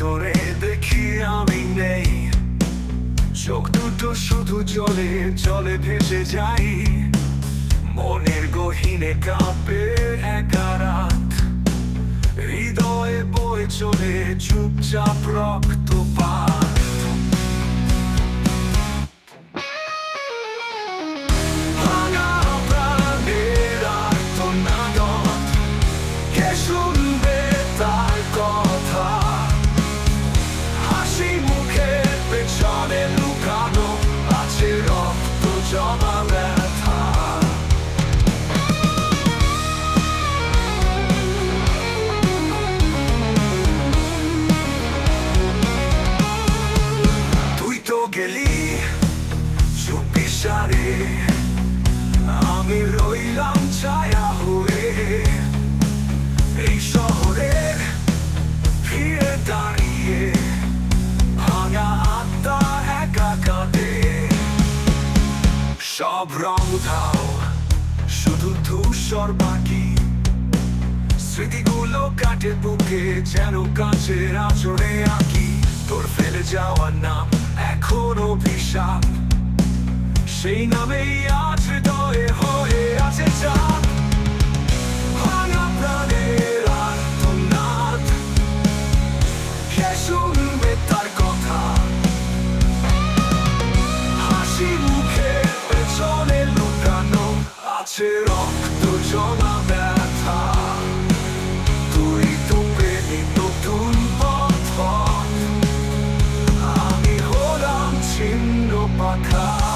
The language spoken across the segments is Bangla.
ভিতরে দেখি আমি নেই। চোখ দুটো শুধু জলে জলে ভেসে যাই। মনের গহীনে কাঁপে একা রাত। হৃদয়ে বয়ে চলে চুপচাপ রক্তপাত। শুধু ধূসর বাকি। স্মৃতিগুলো কাটে বুকে যেন কাঁচের আচরে আঁকি। তোর ফেলে যাওয়ার নাম এখনও বিশাল সেই নামেই আজ হৃদয়ে হয়ে আছে চাপ আছে রক্ত জমা ব্যথা তুই তো পেলি নতুন পথ আমি হলাম ছিন্ন পাখা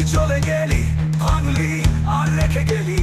তুই চলে গেলি ভাঙলি আর রেখে গেলি